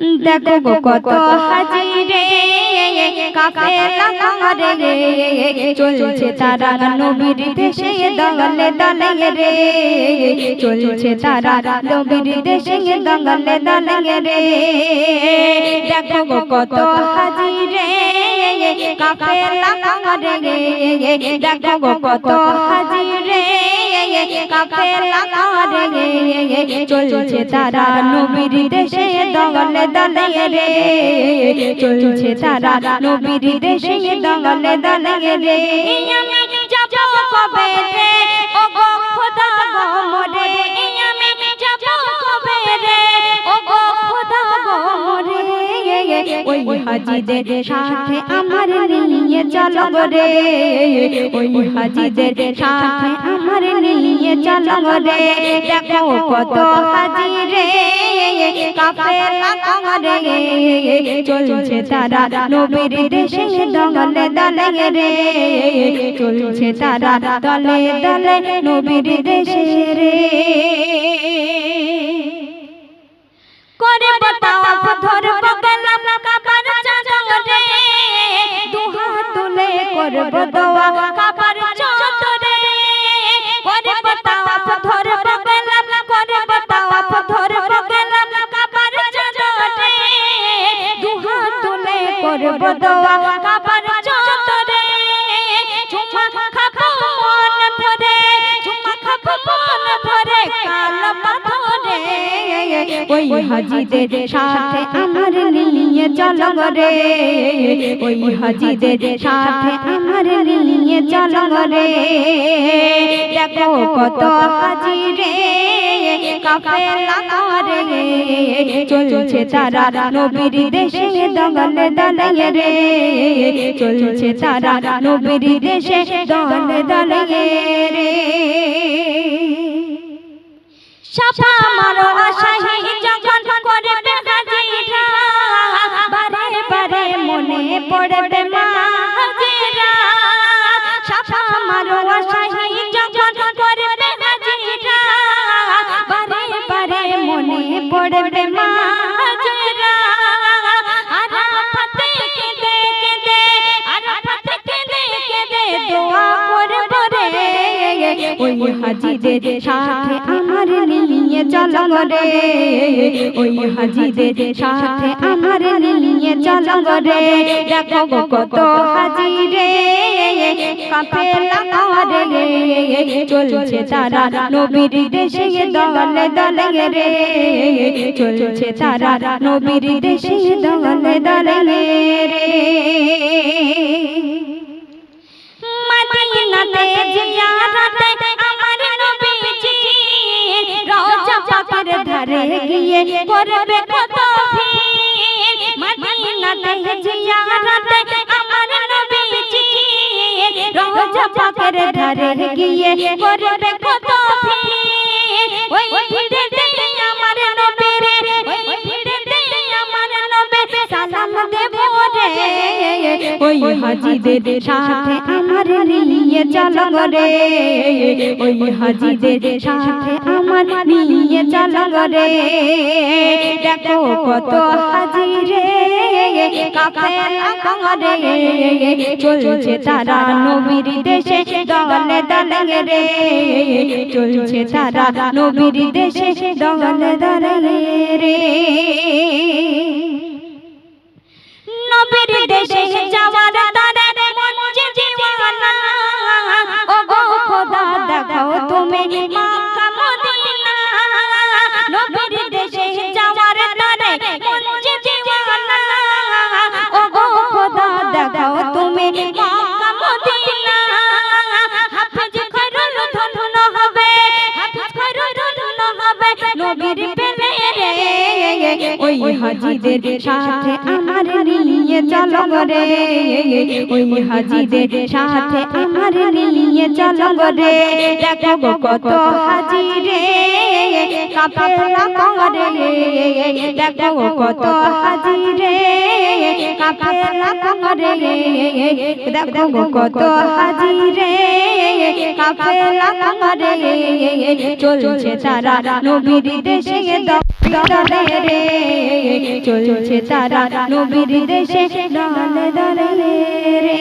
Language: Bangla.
দেখো গো কত হাজিরে কাফেলা করে চলছে তারা নবীর দেশে দলে দলে রে, চলছে তারা নবীর দেশে দলে রে। দেখো গো কত হাজিরে কাফেলা করে দেখো গো কত হাজিরে। কাফেলা করে চলছে তারা নবীর দেশে দলে দলে রে। চলছে তারা নবীর দেশে দলে দলে রে। হাজিদের সাথে আমার নিয়ে চলো রে। ওই হাজিদের সাথে আমার নিয়ে চলো রে। দেখো কত হাজি রে। কাফেলা করে চলছে তারা নবীর দেশে দলে দলে রে। চলছে তারা দলে দলে নবীর দেশে রে। করে বাতাও ধরব ওই হাজিদের সাথে আমার নিয়ে চলো রে। ওই হাজিদের সাথে আমার নিয়ে চলো রে। দেখো কত হাজি রে, কাফেলা করে। চলছে তারা নবীর দেশে দলে দলে রে। চলছে তারা নবীর দেশে দলে দলে রে। সাফা মারো আশাহি যখন করবে ওই হাজিদের সাথে আমার নিয়ে চলো রে ওই হাজিদের সাথে আমার নিয়ে চলো রে দেখো কত হাজি রে কাফেলা করে চলছে তারা নবীর দেশে দলে দলে রে। চলছে তারা নবীর দেশে দলে দলে রে। ধারে গিয়ে করবে কত ভিড় মদিনাতে জিয়ারতে আমার নবীজি রওজা পাকের ধারে গিয়ে করবে কত ভিড় ওই ভিড়ে আমার নবীর ওই ভিড়ে আমার নবী সালাম দেব রে ওই হাজিদের সাথে আমার নিয়ে চলো রে ওই হাজিদের সাথে আমার নিয়ে চলো রে দেখো কত হাজি রে। চলছে তারা নবীর দেশে দলে দলে রে। চলছে তারা নবীর দেশে দলে দলে রে। ಕೇಳಿ ওই হাজিদের সাথে আমার নিয়ে চলো রে ওই হাজিদের সাথে আমার নিয়ে চলো রে দেখো কত হাজি রে। দেখো কত হাজি রে। কত হাজি রে। চলছে তারা নবীর দেশে দানে রে চলছে তারা নবীর দেশে দানে দানে রে।